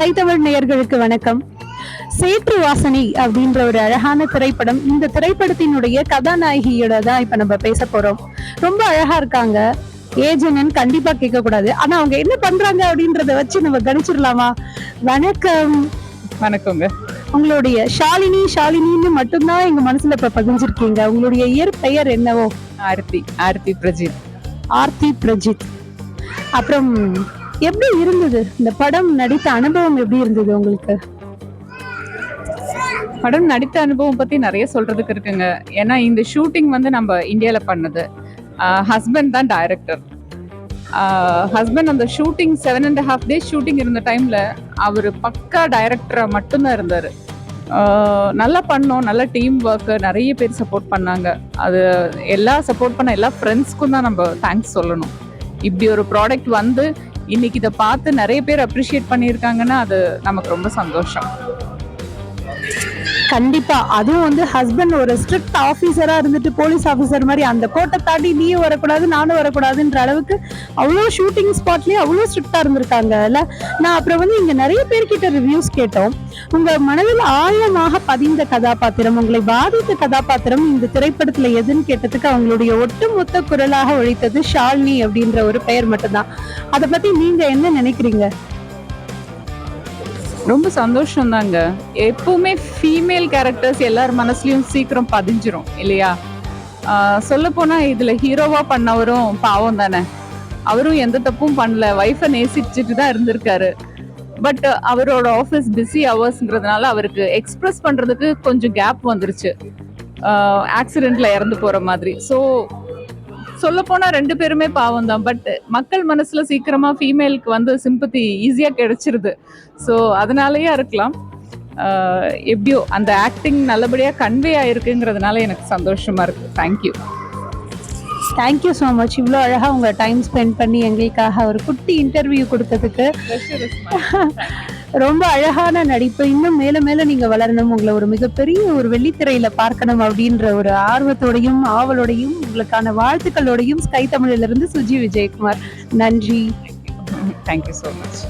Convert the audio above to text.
Sky Tamil நேயர்களுக்கு வணக்கம். சேற்று வாசனை அப்படின்ற ஒரு அழகான திரைப்படம். இந்த திரைப்படத்தினுடைய கதாநாயகியோட தான் இப்ப நம்ம பேச போறோம். ரொம்ப அழகா இருக்காங்க. ஏஜ் என்னன்னு கண்டிப்பா கேட்க கூடாது ஆனா அவங்க என்ன பண்றாங்க அப்படின்றத வச்சு நம்ம கணிச்சிடலாமா? வணக்கம். வணக்கங்க. உங்களுடைய ஷாலினி ஷாலினின்னு மட்டும்தான் எங்க மனசுல இப்ப பதிஞ்சிருக்கீங்க. உங்களுடைய இயற்பெயர் என்னவோ? ஆர்த்தி ஆர்த்தி பிரஜித். ஆர்த்தி பிரஜித். அப்புறம் எப்படி இருந்தது? இந்த படம் நடித்த அனுபவம் எப்படி இருந்தது உங்களுக்கு? படம் நடித்த அனுபவம் பத்தி நிறைய சொல்றதுக்கு இருக்குங்க. ஏன்னா இந்த ஷூட்டிங் வந்து நம்ம இந்தியால பண்ணது. ஹஸ்பண்ட் தான் டைரக்டர் ஹஸ்பண்ட் அந்த shooting seven and half days shooting இருந்த டைம்ல அவர் பக்கா டைரக்டரா மட்டும்தான் இருந்தார். நல்லா பண்ணோம். நல்ல டீம் ஒர்க்கு நிறைய பேர் சப்போர்ட் பண்ணாங்க. அது எல்லா சப்போர்ட் பண்ண எல்லா ஃப்ரெண்ட்ஸ்க்கும் தான் நம்ம தேங்க்ஸ் சொல்லணும். இப்படி ஒரு ப்ராடக்ட் வந்து இன்னைக்கு இதை பார்த்து நிறைய பேர் அப்ரிஷியேட் பண்ணியிருக்காங்கன்னா அது நமக்கு ரொம்ப சந்தோஷம். கண்டிப்பா. அதுவும் வந்து ஹஸ்பண்ட் ஒரு ஸ்ட்ரிக்ட் ஆஃபீஸரா இருந்துட்டு போலீஸ் ஆஃபீஸர் மாதிரி அந்த கோட்டை தாண்டி நீயும் வரக்கூடாது நானும் வரக்கூடாதுன்ற அளவுக்கு அவ்வளோ ஷூட்டிங் ஸ்பாட்லயே அவ்வளோ ஸ்ட்ரிக்டா இருந்திருக்காங்க. இல்ல நான் அப்புறம் வந்து இங்க நிறைய பேர்கிட்ட ரிவ்யூஸ் கேட்டோம். உங்க மனதில் ஆழமாக பதிந்த கதாபாத்திரம் உங்களை பாதித்த கதாபாத்திரம் இந்த திரைப்படத்துல எதுன்னு கேட்டதுக்கு அவங்களுடைய ஒட்டுமொத்த குரலாக ஒழித்தது ஷால்னி அப்படின்ற ஒரு பெயர் மட்டும்தான். அதை பத்தி நீங்க என்ன நினைக்கிறீங்க? ரொம்ப சந்தோஷம் தாங்க எப்பவுமே ஃபீமேல் கேரக்டர்ஸ் எல்லார் மனசுலயும் சீக்கிரம் பதிஞ்சிரும் இல்லையா? சொல்ல போனா இதுல ஹீரோவா பண்ணவரும் பாவம் தானே. அவரும் எந்த தப்பும் பண்ணல. ஒய்ஃபை நேசிச்சுட்டு தான் இருந்திருக்காரு. பட் அவரோட ஆஃபீஸ் பிஸி ஹவர்ஸ்ங்கிறதுனால அவருக்கு எக்ஸ்பிரஸ் பண்ணுறதுக்கு கொஞ்சம் கேப் வந்துருச்சு. ஆக்சிடெண்ட்டில் இறந்து போகிற மாதிரி. ஸோ சொல்ல போனா ரெண்டு பேருமே பாவம் தான். பட் மக்கள் மனசுல சீக்கிரமா ஃபீமேலுக்கு வந்து சிம்பத்தி ஈஸியா கிடைச்சிருது. ஸோ அதனாலயே இருக்கலாம். எப்படியோ அந்த ஆக்டிங் நல்லபடியா கன்வே ஆயிருக்குங்கிறதுனால எனக்கு சந்தோஷமா இருக்கு. தேங்க்யூ தேங்க்யூ ஸோ மச் இவ்வளோ அழகாக உங்கள் டைம் ஸ்பெண்ட் பண்ணி எங்களுக்காக ஒரு குட்டி இன்டர்வியூ கொடுத்ததுக்கு. ரொம்ப அழகான நடிப்பு. இன்னும் மேல மேல நீங்க வளரணும். உங்களை ஒரு மிகப்பெரிய ஒரு வெள்ளித்திரையில பார்க்கணும் அப்படின்ற ஒரு ஆர்வத்தோடையும் ஆவலோடையும் உங்களுக்கான வாழ்த்துக்களோடையும் ஸ்கை தமிழிலிருந்து சுஜி விஜயகுமார். நன்றி. Thank you so much